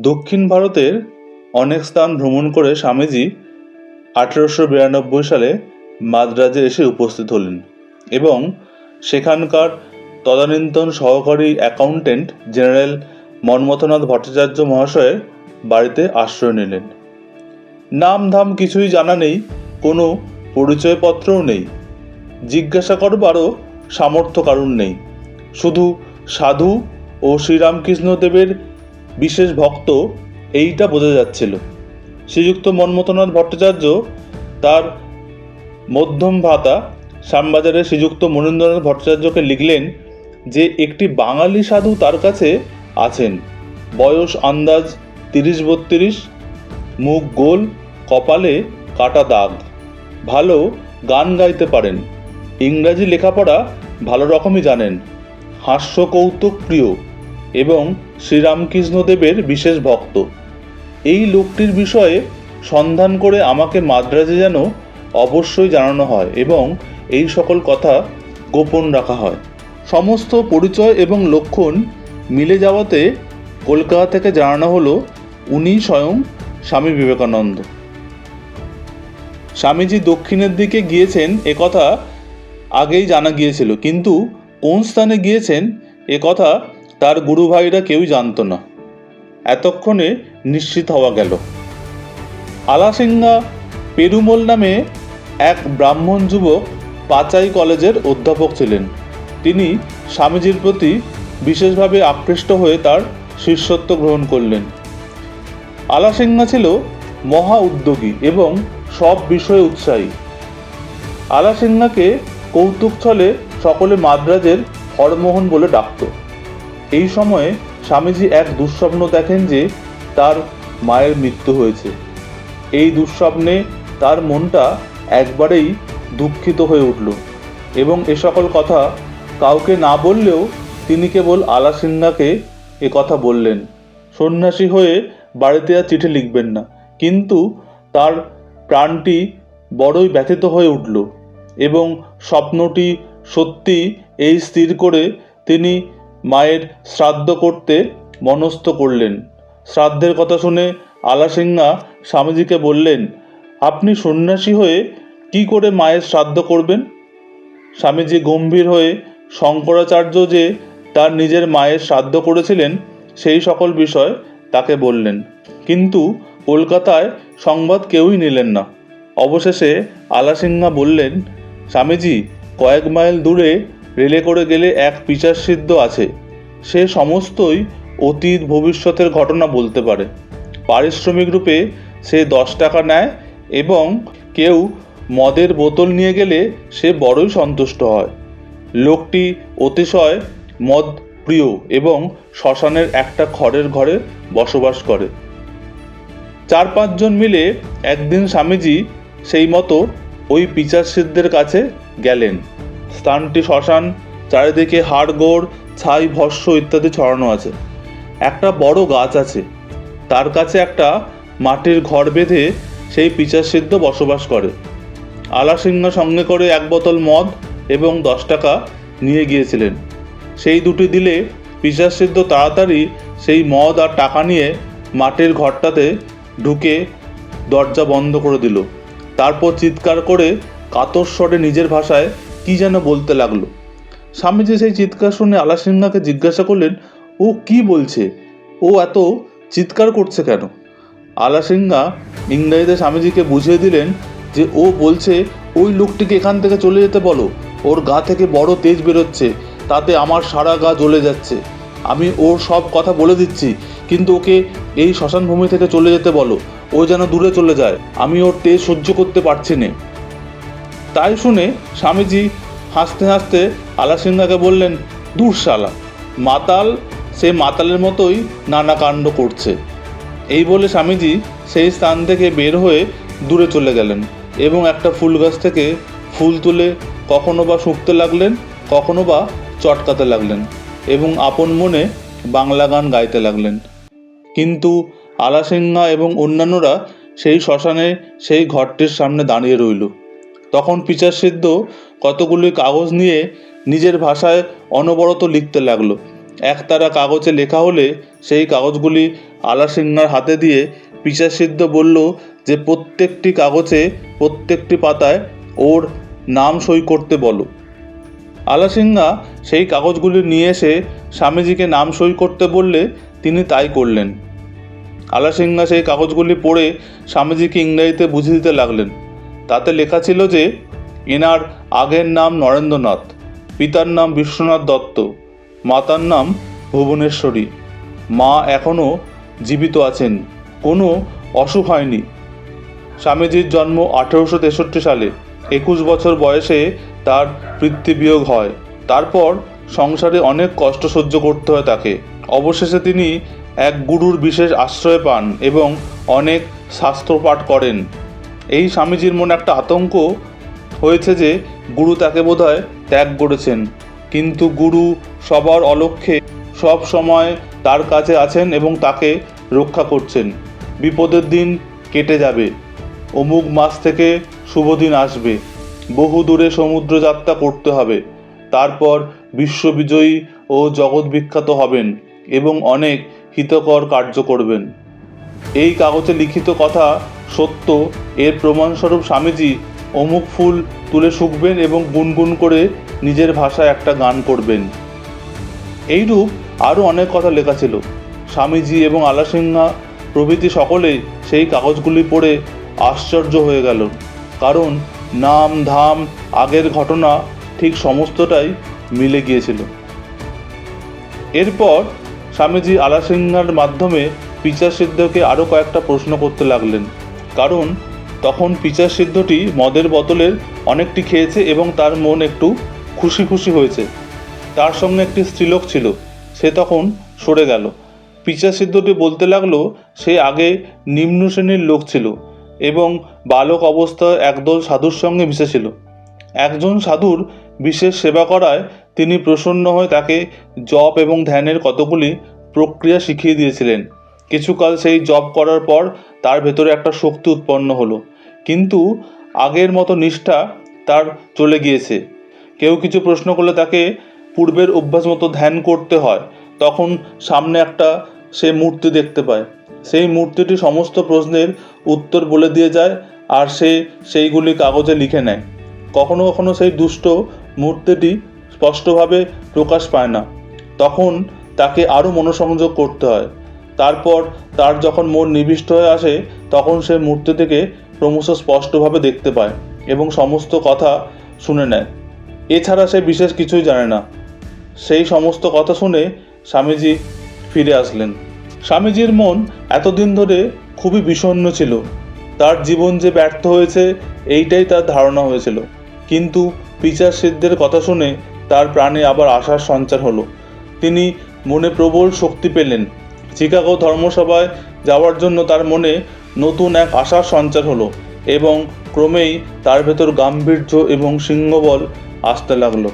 দক্ষিণ ভারতের অনেক স্থান ভ্রমণ করে স্বামীজি আঠেরোশো বিরানব্বই সালে মাদ্রাজে এসে উপস্থিত হলেন এবং সেখানকার তদানীন্তন সহকারী অ্যাকাউন্টেন্ট জেনারেল মন্মথনাথ ভট্টাচার্য মহাশয়ের বাড়িতে আশ্রয় নিলেন। নাম ধাম কিছুই জানা নেই, কোনো পরিচয়পত্রও নেই। জিজ্ঞাসা করবারও সামর্থ্য কারণ নেই। শুধু সাধু ও শ্রীরামকৃষ্ণদেবের বিশেষ ভক্ত এইটা বোঝা যাচ্ছিল। শ্রীযুক্ত মন্মথনাথ ভট্টাচার্য তার মধ্যম ভাতা শ্যামবাজারের শ্রীযুক্ত মনীন্দ্রনাথ ভট্টাচার্যকে লিখলেন যে, একটি বাঙালি সাধু তার কাছে আছেন। বয়স, আন্দাজ, তিরিশ বত্রিশ, মুখ গোল, কপালে কাটা দাগ। ভালো গান গাইতে পারেন। ইংরাজি লেখাপড়া ভালো রকমই জানেন। হাস্য কৌতুক প্রিয়। এবং শ্রীরামকৃষ্ণদেবের বিশেষ ভক্ত। এই লোকটির বিষয়ে সন্ধান করে আমাকে মাদ্রাজে যেন অবশ্যই জানানো হয় এবং এই সকল কথা গোপন রাখা হয়। সমস্ত পরিচয় এবং লক্ষণ মিলে যাওয়াতে কলকাতা থেকে জানানো হলো উনি স্বয়ং স্বামী বিবেকানন্দ। স্বামীজি দক্ষিণের দিকে গিয়েছেন একথা আগেই জানা গিয়েছিল, কিন্তু কোন স্থানে গিয়েছেন, এ কথা তার গুরু ভাইরা কেউই জানতো না। এতক্ষণে নিশ্চিত হওয়া গেল। আলাসিঙ্গা পেরুমল নামে এক ব্রাহ্মণ যুবক পাচাই কলেজের অধ্যাপক ছিলেন। তিনি স্বামীজির প্রতি বিশেষভাবে আকৃষ্ট হয়ে তার শিষ্যত্ব গ্রহণ করলেন। আলাসিঙ্গা ছিল মহা উদ্যোগী এবং সব বিষয়ে উৎসাহী। আলাসিঙ্গাকে কৌতুক ছলে সকলে মাদ্রাজের হরমোহন বলে ডাকত। এই সময়ে স্বামীজি এক দুঃস্বপ্ন দেখেন যে তার মায়ের মৃত্যু হয়েছে। এই দুঃস্বপ্নে তার মনটা একবারেই দুঃখিত হয়ে উঠল এবং এ সকল কথা কাউকে না বললেও তিনি কেবল আলাসিঙ্গাকে এ কথা বললেন। সন্ন্যাসী হয়ে বাড়িতে আর চিঠি লিখবেন না, কিন্তু তার প্রাণটি বড়ই ব্যথিত হয়ে উঠল এবং স্বপ্নটি সত্যি এই স্থির করে তিনি মায়ের শ্রাদ্ধ করতে মনস্থ করলেন। শ্রাদ্ধের কথা শুনে আলাসিঙ্গা স্বামীজিকে বললেন, আপনি সন্ন্যাসী হয়ে কি করে মায়ের শ্রাদ্ধ করবেন? স্বামীজি গম্ভীর হয়ে শঙ্করাচার্য যে তার নিজের মায়ের শ্রাদ্ধ করেছিলেন, সেই সকল বিষয় তাকে বললেন। কিন্তু কলকাতায় সংবাদ কেউই নিলেন না। অবশেষে আলাসিংহা বললেন, স্বামীজি, কয়েক মাইল দূরে রেলে করে গেলে এক পিচার সিদ্ধ আছে। সে সমস্তই অতীত ভবিষ্যতের ঘটনা বলতে পারে। পারিশ্রমিক রূপে সে দশ টাকা নেয় এবং কেউ মদের বোতল নিয়ে গেলে সে বড়ই সন্তুষ্ট হয়। লোকটি অতিশয় মদ প্রিয় এবং শ্মশানের একটা খড়ের ঘরে বসবাস করে। চার পাঁচজন মিলে একদিন স্বামীজি সেই মতো ওই পিচার সিদ্ধের কাছে গেলেন। স্থানটি শ্মশান, চারিদিকে হাড়গোড়, ছাই, ভস্য ইত্যাদি ছড়ানো আছে। একটা বড় গাছ আছে। তার কাছে একটা মাটির ঘর বেঁধে সেই পিচার সিদ্ধ বসবাস করে। আলাসিংহ সঙ্গে করে এক বোতল মদ এবং দশ টাকা নিয়ে গিয়েছিলেন। সেই দুটি দিলে পিসার সিদ্ধ তাড়াতাড়ি সেই মদ আর টাকা নিয়ে মাটির ঘরটাতে ঢুকে দরজা বন্ধ করে দিল। তারপর চিৎকার করে কাতর স্বরে নিজের ভাষায় কি যেন বলতে লাগল। স্বামীজি সেই চিৎকার শুনে আলাসিংহাকে জিজ্ঞাসা করলেন, ও কি বলছে? ও এত চিৎকার করছে কেন? আলাসিংহা ইংরেজিতে স্বামীজিকে বুঝিয়ে দিলেন যে, ও বলছে, ওই লোকটিকে এখান থেকে চলে যেতে বলো। ওর গা থেকে বড় তেজ বেরোচ্ছে, তাতে আমার সারা গা জ্বলে যাচ্ছে। আমি ওর সব কথা বলে দিচ্ছি, কিন্তু ওকে এই শ্মশান ভূমি থেকে চলে যেতে বলো। ও যেন দূরে চলে যায়। আমি ওর তেজ সহ্য করতে পারছি না। তাই শুনে স্বামীজি হাসতে হাসতে আলাসিংহাকে বললেন দূর শালা মাতাল, সে মাতালের মতোই নানা কাণ্ড করছে। এই বলে স্বামীজি সেই স্থান থেকে বের হয়ে দূরে চলে গেলেন এবং একটা ফুল গাছ থেকে ফুল তুলে কখনো বা শুঁকতে লাগলেন, কখনো বা চটকাতে লাগলেন এবং আপন মনে বাংলা গান গাইতে লাগলেন। কিন্তু আলাসিংহা এবং অন্যান্যরা সেই শ্মশানে সেই ঘরটির সামনে দাঁড়িয়ে রইল। তখন পিচার সিদ্ধ কতগুলি কাগজ নিয়ে নিজের ভাষায় অনবরত লিখতে লাগল। একতারা কাগজে লেখা হলে সেই কাগজগুলি আলাসিংহার হাতে দিয়ে পিসাসিদ্ধ বলল যে, প্রত্যেকটি কাগজে প্রত্যেকটি পাতায় ওর নাম সই করতে বলো। আলাসিংহা সেই কাগজগুলি নিয়ে এসে স্বামীজিকে নাম সই করতে বললে তিনি তাই করলেন। আলাসিংহা সেই কাগজগুলি পড়ে স্বামীজিকে ইংরেজিতে বুঝিয়ে দিতে লাগলেন। তাতে লেখা ছিল যে এনার আগের নাম নরেন্দ্রনাথ, পিতার নাম বিশ্বনাথ দত্ত, মাতার নাম ভুবনেশ্বরী। মা এখনও জীবিত আছেন, কোনো অসুখ হয়নি। স্বামীজির জন্ম আঠেরোশো তেষট্টি সালে, একুশ বছর বয়সে তার পিতৃবিয়োগ হয়। তারপর সংসারে অনেক কষ্ট সহ্য করতে হয় তাকে। অবশেষে তিনি এক গুরুর বিশেষ আশ্রয় পান এবং অনেক শাস্ত্র পাঠ করেন। এই স্বামীজির মনে একটা আতঙ্ক হয়েছে যে গুরু তাকে বোধহয় ত্যাগ করেছেন। কিন্তু গুরু সবার অলক্ষ্যে সব সময় তার কাছে আছেন এবং তাকে রক্ষা করছেন। বিপদের দিন কেটে যাবে। অমুক মাস থেকে শুভ দিন আসবে। বহু দূরে সমুদ্র যাত্রা করতে হবে। তারপর বিশ্ববিজয়ী ও জগৎ বিখ্যাত হবেন এবং অনেক হিতকর কার্য করবেন। এই কাগজে লিখিত কথা সত্য। এর প্রমাণস্বরূপ স্বামীজি অমুক ফুল তুলে শুকবেন এবং গুনগুন করে নিজের ভাষায় একটা গান করবেন। এইরূপ আরও অনেক কথা লেখা ছিল। স্বামীজি এবং আলাসিংহা প্রভৃতি সকলেই সেই কাগজগুলি পড়ে আশ্চর্য হয়ে গেল। কারণ নাম, ধাম, আগের ঘটনা ঠিক সমস্তটাই মিলে গিয়েছিল। এরপর স্বামীজি আলাসিংহার মাধ্যমে পিচার সিদ্ধকে আরও কয়েকটা প্রশ্ন করতে লাগলেন। কারণ তখন পিচার সিদ্ধটি মদের বোতলের অনেকটি খেয়েছে এবং তার মন একটু খুশি খুশি হয়েছে। তার সঙ্গে একটি স্ত্রীলোক ছিল, সে তখন সরে গেল। পিচা সিদ্ধটি বলতে লাগল, সে আগে নিম্ন শ্রেণির লোক ছিল এবং বালক অবস্থায় একদল সাধুর সঙ্গে মিশেছিল। একজন সাধুর বিশেষ সেবা করায় তিনি প্রসন্ন হয়ে তাকে জপ এবং ধ্যানের কতগুলি প্রক্রিয়া শিখিয়ে দিয়েছিলেন। কিছুকাল সেই জব করার পর তার ভেতরে একটা শক্তি উৎপন্ন হলো। কিন্তু আগের মতো নিষ্ঠা তার চলে গিয়েছে। কেউ কিছু প্রশ্ন করলে তাকে পূর্বের অভ্যাস মতো ধ্যান করতে হয়। তখন সামনে একটা সে মূর্তি দেখতে পায়। সেই মূর্তিটি সমস্ত প্রশ্নের উত্তর বলে দিয়ে যায় আর সে সেইগুলি কাগজে লিখে নেয়। কখনো কখনো সেই দুষ্ট মূর্তিটি স্পষ্টভাবে প্রকাশ পায় না। তখন তাকে আরও মনোসংযোগ করতে হয়। তারপর তার যখন মন নিবিষ্ট হয়ে আসে, তখন সে মূর্তি থেকে ক্রমশ স্পষ্টভাবে দেখতে পায় এবং সমস্ত কথা শুনে নেয়। এছাড়া সে বিশেষ কিছুই জানে না। সেই সমস্ত কথা শুনে স্বামীজি ফিরে আসলেন। স্বামীজির মন এতদিন ধরে খুবই বিষণ্ণ ছিল। তার জীবন যে ব্যর্থ হয়েছে, এইটাই তার ধারণা হয়েছিল। কিন্তু পিচার সিদ্ধের কথা শুনে তার প্রাণে আবার আশার সঞ্চার হলো। তিনি মনে প্রবল শক্তি পেলেন। চিকাগো ধর্মসভায় যাওয়ার জন্য তার মনে নতুন এক আশার সঞ্চার হলো এবং ক্রমেই তার ভেতর গাম্ভীর্য এবং সিংহবল আসতে লাগল।